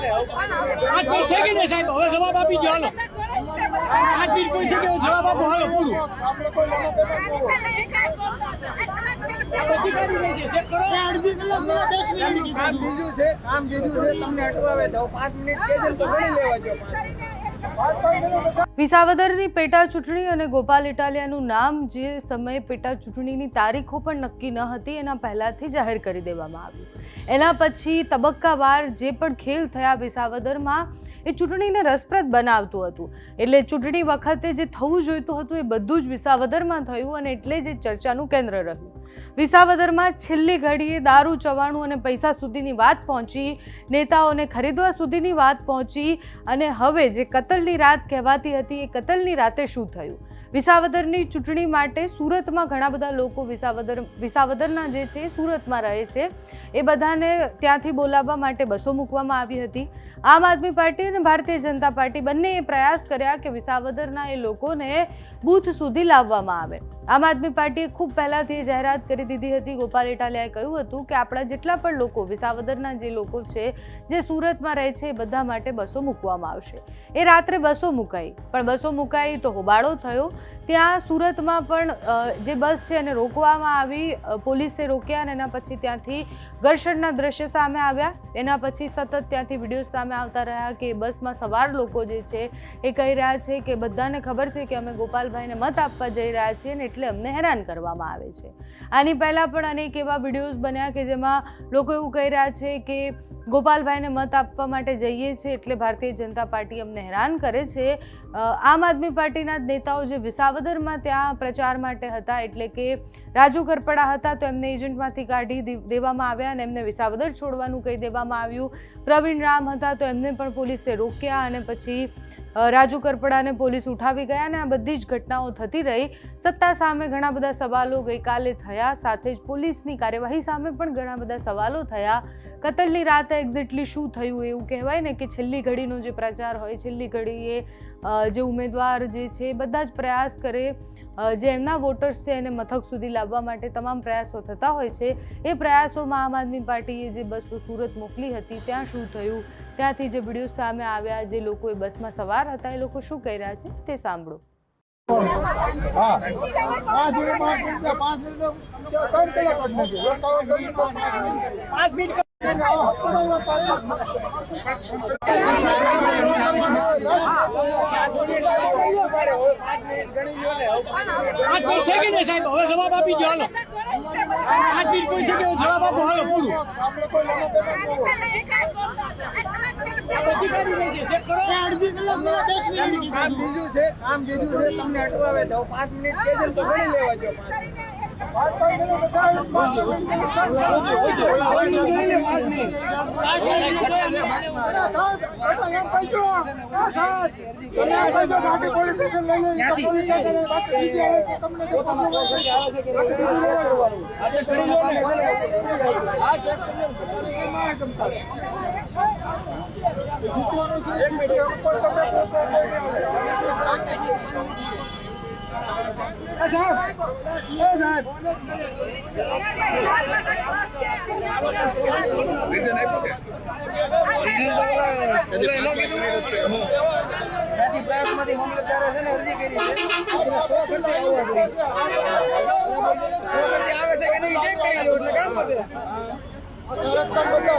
આજ પણ થઈ ગઈ સાહેબ? હવે જવાબ આપી દો હાલો. આજ બી કોઈ થઈ ગયો જવાબ આપો? હાલો પૂરું બીજું છે કામ બીજું છે, તમને અટવાવે દઉં પાંચ મિનિટ કે તો ગણી લેવા જો વિસાવદરની પેટા ચૂંટણી અને ગોપાલ ઇટાલિયાનું નામ જે સમયે પેટા ચૂંટણીની તારીખો પણ નક્કી ન હતી, એના પહેલાંથી જાહેર કરી દેવામાં આવ્યું. એના પછી તબક્કાવાર જે પણ ખેલ થયા વિસાવદરમાં એ ચૂંટણીને રસપ્રદ બનાવતું હતું. એટલે ચૂંટણી વખતે જે થવું જોઈતું હતું એ બધું જ વિસાવદરમાં થયું અને એટલે જ ચર્ચાનું કેન્દ્ર રહ્યું. વિસાવદરમાં છેલ્લી ઘડીએ દારૂ, ચવાણું અને પૈસા સુધીની વાત પહોંચી, નેતાઓને ખરીદવા સુધીની વાત પહોંચી અને હવે જે કતલની રાત કહેવાતી હતી એ કતલની રાતે શું થયું? વિસાવદરની ચૂંટણી માટે સુરતમાં ઘણા બધા લોકો વિસાવદર વિસાવદરના જે છે, સુરતમાં રહે છે. એ બધાને ત્યાંથી બોલાવવા માટે બસો મૂકવામાં આવી હતી. આમ આદમી પાર્ટી અને ભારતીય જનતા પાર્ટી બંનેએ પ્રયાસ કર્યા કે વિસાવદરના એ લોકોને બૂથ સુધી લાવવામાં આવે. આમ આદમી પાર્ટીએ ખૂબ પહેલાંથી જાહેરાત કરી દીધી હતી. ગોપાલ ઇટાલિયાએ કહ્યું હતું કે આપણા જેટલા પણ લોકો વિસાવદરના જે લોકો છે, જે સુરતમાં રહે છે, એ બધા માટે બસો મૂકવામાં આવશે. એ રાત્રે બસો મુકાઈ. પણ બસો મુકાઈ તો હોબાળો થયો. ત્યાં સુરતમાં પણ જે બસ છે એને રોકવામાં આવી પોલીસે રોક્યા અને એના પછી ત્યાંથી ઘર્ષણના દ્રશ્ય સામે આવ્યા. એના પછી સતત ત્યાંથી વીડિયો સામે આવતા રહ્યા કે બસમાં સવાર લોકો જે છે એ કહી રહ્યા છે કે બધાને ખબર છે કે અમે ગોપાલભાઈને મત આપવા જઈ રહ્યા છીએ ને એટલે અમને હેરાન કરવામાં આવે છે. આની પહેલાં પણ અનેક એવા વિડીયોઝ બન્યા કે જેમાં લોકો એવું કહી રહ્યા છે કે ગોપાલભાઈને મત આપવા માટે જઈએ છીએ એટલે ભારતીય જનતા પાર્ટી અમને હેરાન કરે છે. આમ આદમી પાર્ટીના નેતાઓ જે વિસાવદરમાં ત્યાં પ્રચાર માટે હતા, એટલે કે રાજુ કરપડા હતા, તો એમને એજન્ટમાંથી કાઢી દેવામાં આવ્યા અને એમને વિસાવદર છોડવાનું કહી દેવામાં આવ્યું. પ્રવીણ રામ હતા, તો એમને પણ પોલીસે રોક્યા અને પછી રાજુ કરપડાને પોલીસ ઉઠાવી ગયા અને આ બધી જ ઘટનાઓ થતી રહી. સત્તા સામે ઘણા બધા સવાલો ગઈકાલે થયા, સાથે જ પોલીસની કાર્યવાહી સામે પણ ઘણા બધા સવાલો થયા. કતલની રાતે એક્ઝેક્ટલી શું થયું એવું કહેવાય ને કે છેલ્લી ઘડીનો જે પ્રચાર હોય, છેલ્લી ઘડીએ જે ઉમેદવાર જે છે બધા જ પ્રયાસ કરે. જે એમના વોટર્સ છે એને મથક સુધી લાવવા માટે તમામ પ્રયાસો થતા હોય છે. એ પ્રયાસોમાં આમ આદમી પાર્ટીએ જે બસો સુરત મોકલી હતી ત્યાં શું થયું? ત્યાંથી જે વીડિયો સામે આવ્યા જે લોકો એ બસમાં સવાર હતા એ લોકો શું કહી રહ્યા છે તે સાંભળો. હા. પાંચ મિનિટ પાંચ મિનિટ પાંચ મિનિટ ત્રણ કલાક જ નથી રોકાવો તો ઈ પાંચ મિનિટ. પાંચ મિનિટ હોસ્પિટલમાં પાંચ આજ કોઈ થઈ ગઈ ને સાહેબ હવે જવાબ આપી દો હાલો આજ બી કોઈ તો ગયો લેવા જો હાલો પૂરું આપણે કોઈ લેવા દેવા ન હોય. અધિકારી નહીં છે કરો બીજું છે કામ છે કે છે આવું દો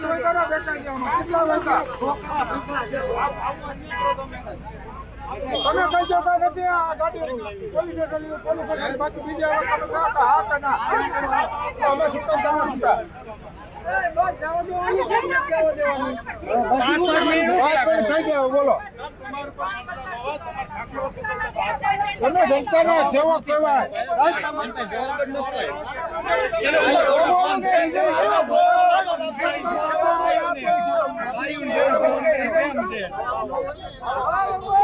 જોઈ કરો બેટા કેટલા વાગ્યા? તમે કઈ જતા નથી આ ગાડી પોલીસે ગયું પોલીસે ગયું બાકી બીજા હા કે ના તો અમે મિનિટ થઈ ગયા બોલો તમે જનતાના સેવક કહેવાય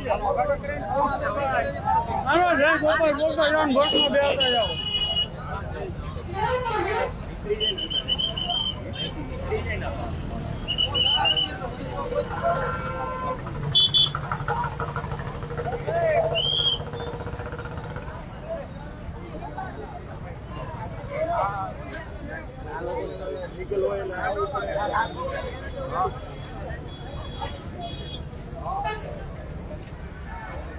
લઈ કરાવી લેવા એક જણું ચેક કરવા બેસાડ્યું હતું.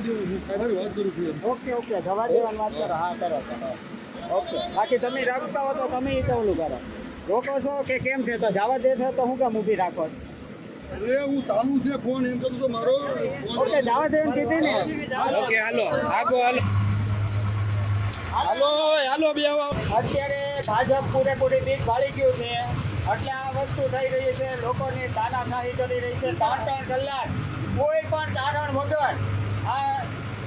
કરે. Okay okay. જવા દેવાની વાત કરો. હા કરો કરો. ઓકે. બાકી તમે રાખતા હો તો તમે એ તો ઓલું કરો. રોકો છો કે કેમ છે? તો જવા દે છે તો હું કેમ ઊભી રાખો અરે હું ચાલુ છે ફોન એમ કરું તો મારો ઓકે જવા દે કીધી ને. ઓકે હાલો. આગો હાલો. હાલો હાલો બે અત્યારે ભાજપ પૂરેપૂરી બીક ભાળી ગયું છે. એટલે આ વસ્તુ થઈ રહી છે. લોકોની તાનાશાહી કરી રહી છે. ત્રણ ત્રણ કલાક. કોઈ પણ કારણ વગર. આ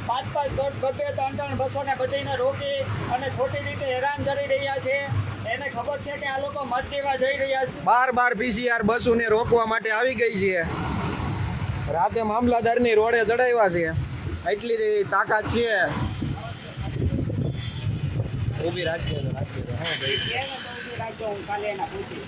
પાંચ પાંચ દોઢ બબે ત્રણ ત્રણ બસોને બધીને રોકી અને ખોટી રીતે હેરાન કરી રહ્યા છે. એને ખબર છે કે આ લોકો મત દેવા જઈ રહ્યા છે. બાર બાર પીસીઆર બસોને રોકવા માટે આવી ગઈ છે. રાતે મામલાદારની રોડે ચડાવ્યા છે. એટલી તાકાત છે. ઊભી રાખજો રાખજો. હા કાલે એના પૂછી જ.